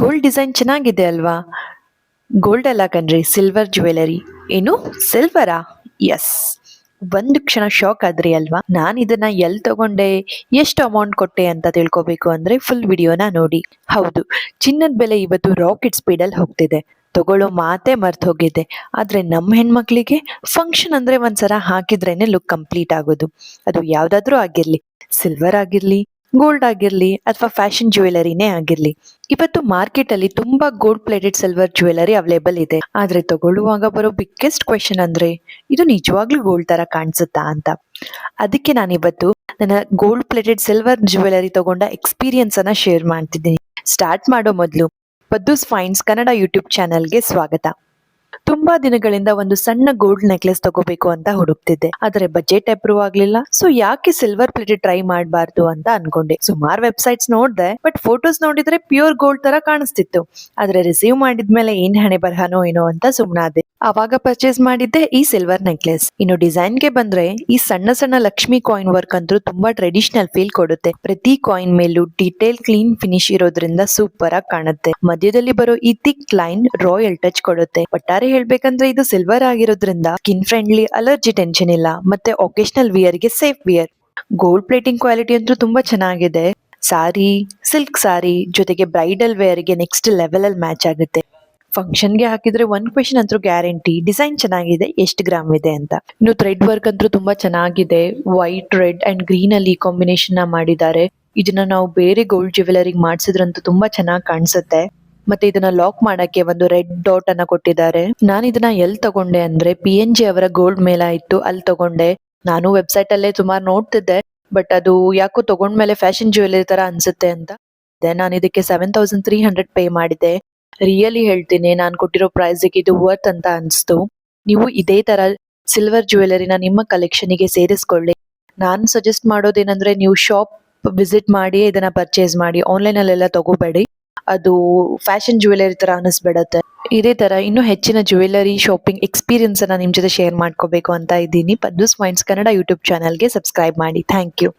Gold design ಚೆನ್ನಾಗಿದೆ ಅಲ್ವಾ? Gold ಅಲ್ಲ ಕಣ್ರಿ ಸಿಲ್ವರ್ ಜ್ಯುವೆಲರಿ ಏನು? ಸಿಲ್ವರಾ ಎಸ್ ಒಂದು ಕ್ಷಣ ಶಾಕ್ ಆದ್ರಿ ಅಲ್ವಾ? ನಾನು ಇದನ್ನ ಎಲ್ಲಿ ತಗೊಂಡೆ, ಎಷ್ಟು ಅಮೌಂಟ್ ಕೊಟ್ಟೆ ಅಂತ ತಿಳ್ಕೊಬೇಕು ಅಂದ್ರೆ ಫುಲ್ ವಿಡಿಯೋನ ನೋಡಿ. ಹೌದು, ಚಿನ್ನದ ಬೆಲೆ ಇವತ್ತು ರಾಕೆಟ್ ಸ್ಪೀಡಲ್ಲಿ ಹೋಗ್ತಿದೆ. ತಗೊಳ್ಳೋ ಮಾತೇ ಮರ್ತು ಹೋಗಿದೆ. ಆದ್ರೆ ನಮ್ಮ ಹೆಣ್ಮಕ್ಳಿಗೆ ಫಂಕ್ಷನ್ ಅಂದ್ರೆ ಒಂದ್ಸಲ ಹಾಕಿದ್ರೇನೆ ಲುಕ್ ಕಂಪ್ಲೀಟ್ ಆಗೋದು. ಅದು ಯಾವುದಾದ್ರೂ ಆಗಿರ್ಲಿ. ಸಿಲ್ವರ್ ಆಗಿರ್ಲಿ ಗೋಲ್ಡ್ ಆಗಿರ್ಲಿ ಅಥವಾ ಫ್ಯಾಷನ್ ಜ್ಯುವೆಲರಿನೇ ಆಗಿರ್ಲಿ, ಇವತ್ತು ಮಾರ್ಕೆಟ್ ಅಲ್ಲಿ ತುಂಬಾ gold plated silver jewellery available ಇದೆ. ಆದ್ರೆ ತಗೊಳ್ಳುವಾಗ ಬರೋ ಬಿಗ್ಗೆಸ್ಟ್ ಕ್ವೆಶನ್ ಅಂದ್ರೆ, ಇದು ನಿಜವಾಗ್ಲೂ ಗೋಲ್ಡ್ ತರ ಕಾಣಿಸುತ್ತಾ ಅಂತ. ಅದಕ್ಕೆ ನಾನಿವತ್ತು ನನ್ನ ಗೋಲ್ಡ್ ಪ್ಲೇಟೆಡ್ ಸಿಲ್ವರ್ ಜ್ಯುವೆಲರಿ ತಗೊಂಡ ಎಕ್ಸ್ಪೀರಿಯನ್ಸ್ ಅನ್ನ ಶೇರ್ ಮಾಡ್ತಿದ್ದೀನಿ. ಸ್ಟಾರ್ಟ್ ಮಾಡೋ ಮೊದಲು ಪದ್ದೂಸ್ ಫೈನ್ಸ್ ಕನ್ನಡ ಯೂಟ್ಯೂಬ್ ಚಾನೆಲ್ಗೆ ಸ್ವಾಗತ. ತುಂಬಾ ದಿನಗಳಿಂದ ಒಂದು ಸಣ್ಣ ಗೋಲ್ಡ್ ನೆಕ್ಲೆಸ್ ತಗೋಬೇಕು ಅಂತ ಹುಡುಕ್ತಿದ್ದೆ. ಆದ್ರೆ ಬಜೆಟ್ ಅಪ್ರೂವ್ ಆಗ್ಲಿಲ್ಲ. ಸೊ ಯಾಕೆ ಸಿಲ್ವರ್ ಪ್ಲೇಟ್ ಟ್ರೈ ಮಾಡಬಾರ್ದು ಅಂತ ಅನ್ಕೊಂಡೆ. ಸುಮಾರು ವೆಬ್ಸೈಟ್ಸ್ ನೋಡ್ದೆ ಬಟ್ ಫೋಟೋಸ್ ನೋಡಿದ್ರೆ ಪ್ಯೂರ್ ಗೋಲ್ಡ್ ತರ ಕಾಣಿಸ್ತಿತ್ತು. ಆದ್ರೆ ರಿಸೀವ್ ಮಾಡಿದ್ಮೇಲೆ ಏನ್ ಹಣೆ ಬರಹನೋ ಏನೋ ಅಂತ ಸುಮ್ನಾದೆ. ಅವಾಗ ಪರ್ಚೇಸ್ ಮಾಡಿದ್ದೆ ಈ ಸಿಲ್ವರ್ ನೆಕ್ಲೆಸ್ ಇನ್ನು ಡಿಸೈನ್ಗೆ ಬಂದ್ರೆ ಈ ಸಣ್ಣ ಸಣ್ಣ ಲಕ್ಷ್ಮಿ ಕಾಯಿನ್ ವರ್ಕ್ ಅಂತೂ ತುಂಬಾ ಟ್ರೆಡಿಷನಲ್ ಫೀಲ್ ಕೊಡುತ್ತೆ. ಪ್ರತಿ ಕಾಯಿನ್ ಮೇಲೂ ಡೀಟೇಲ್ ಕ್ಲೀನ್ ಫಿನಿಶ್ ಇರೋದ್ರಿಂದ ಸೂಪರ್ ಆಗಿ ಕಾಣುತ್ತೆ. ಮಧ್ಯದಲ್ಲಿ ಬರೋ ಈ ಥಿಕ್ ಲೈನ್ ರಾಯಲ್ ಟಚ್ ಕೊಡುತ್ತೆ. ಒಟ್ಟಾರೆ ಹೇಳ್ಬೇಕಂದ್ರೆ ಇದು ಸಿಲ್ವರ್ ಆಗಿರೋದ್ರಿಂದ ಸ್ಕಿನ್ ಫ್ರೆಂಡ್ಲಿ ಅಲರ್ಜಿ ಟೆನ್ಷನ್ ಇಲ್ಲ, ಮತ್ತೆ occasional ವಿಯರ್ಗೆ safe wear gold plating quality ಅಂತೂ ತುಂಬಾ ಚೆನ್ನಾಗಿದೆ. ಸಾರಿ ಸಿಲ್ಕ್ ಸಾರಿ ಜೊತೆಗೆ ಬ್ರೈಡಲ್ ವೇರ್ಗೆ ನೆಕ್ಸ್ಟ್ ಲೆವೆಲ್ ಅಲ್ಲಿ ಮ್ಯಾಚ್ ಆಗುತ್ತೆ. ಫಂಕ್ಷನ್ಗೆ ಹಾಕಿದ್ರೆ ಒನ್ ಕ್ವೆಶನ್ ಅಂತೂ ಗ್ಯಾರಂಟಿ ಡಿಸೈನ್ ಚೆನ್ನಾಗಿದೆ, ಎಷ್ಟು ಗ್ರಾಮ್ ಇದೆ ಅಂತ. ಇನ್ನು ಥ್ರೆಡ್ ವರ್ಕ್ ಅಂತೂ ತುಂಬಾ ಚೆನ್ನಾಗಿದೆ. ವೈಟ್ ರೆಡ್ ಅಂಡ್ ಗ್ರೀನ್ ಅಲ್ಲಿ ಕಾಂಬಿನೇಷನ್ ಮಾಡಿದ್ದಾರೆ. ಇದನ್ನ ನಾವು ಬೇರೆ ಗೋಲ್ಡ್ ಜ್ಯುವೆಲರಿಗೆ ಮಾಡಿಸಿದ್ರಂತೂ ತುಂಬಾ ಚೆನ್ನಾಗಿ ಕಾಣಿಸುತ್ತೆ. ಮತ್ತೆ ಇದನ್ನ ಲಾಕ್ ಮಾಡಕ್ಕೆ ಒಂದು ರೆಡ್ ಡಾಟ್ ಅನ್ನ ಕೊಟ್ಟಿದ್ದಾರೆ. ನಾನು ಇದನ್ನ ಎಲ್ಲಿ ತಗೊಂಡೆ ಅಂದ್ರೆ ಪಿ ಎನ್ ಜಿ ಅವರ ಗೋಲ್ಡ್ ಮೇಲ ಇತ್ತು ಅಲ್ಲಿ ತಗೊಂಡೆ. ನಾನು ವೆಬ್ಸೈಟ್ ಅಲ್ಲೇ ಸುಮಾರು ನೋಡ್ತಿದ್ದೆ ಬಟ್ ಅದು ಯಾಕೋ ತಗೊಂಡ್ಮೇಲೆ ಫ್ಯಾಷನ್ ಜ್ಯುವೆಲರಿ ತರ ಅನ್ಸುತ್ತೆ ಅಂತ. ನಾನು ಇದಕ್ಕೆ seven thousand three hundred pay ಮಾಡಿದೆ ರಿಯಲಿ ಹೇಳ್ತೀನಿ, ನಾನು ಕೊಟ್ಟಿರೋ ಪ್ರೈಸಿಗೆ ಇದು ವರ್ತ್ ಅಂತ ಅನಿಸ್ತು. ನೀವು ಇದೇ ತರ ಸಿಲ್ವರ್ ಜ್ಯುವೆಲರಿನ ನಿಮ್ಮ ಕಲೆಕ್ಷನ್ಗೆ ಸೇರಿಸ್ಕೊಳ್ಳಿ. ನಾನು ಸಜೆಸ್ಟ್ ಮಾಡೋದೇನಂದ್ರೆ ನೀವು ಶಾಪ್ ವಿಸಿಟ್ ಮಾಡಿ, ಇದನ್ನ ಪರ್ಚೇಸ್ ಮಾಡಿ ಆನ್ಲೈನ್ ಅಲ್ಲೆಲ್ಲ ತಗೋಬೇಡಿ. ಅದು ಫ್ಯಾಷನ್ ಜ್ಯುವೆಲರಿ ತರ ಅನಿಸ್ಬಿಡತ್ತೆ. ಇದೇ ತರ ಇನ್ನೂ ಹೆಚ್ಚಿನ ಜ್ಯುವೆಲರಿ ಶಾಪಿಂಗ್ ಎಕ್ಸ್ಪೀರಿಯನ್ಸ್ ಅನ್ನ ನಿಮ್ ಜೊತೆ ಶೇರ್ ಮಾಡ್ಕೋಬೇಕು ಅಂತ ಇದ್ದೀನಿ. ಪದ್ದೂಸ್ ಮೈಂಡ್ಸ್ ಕನ್ನಡ ಯೂಟ್ಯೂಬ್ ಚಾನಲ್ಗೆ ಸಬ್ಸ್ಕ್ರೈಬ್ ಮಾಡಿ. Thank you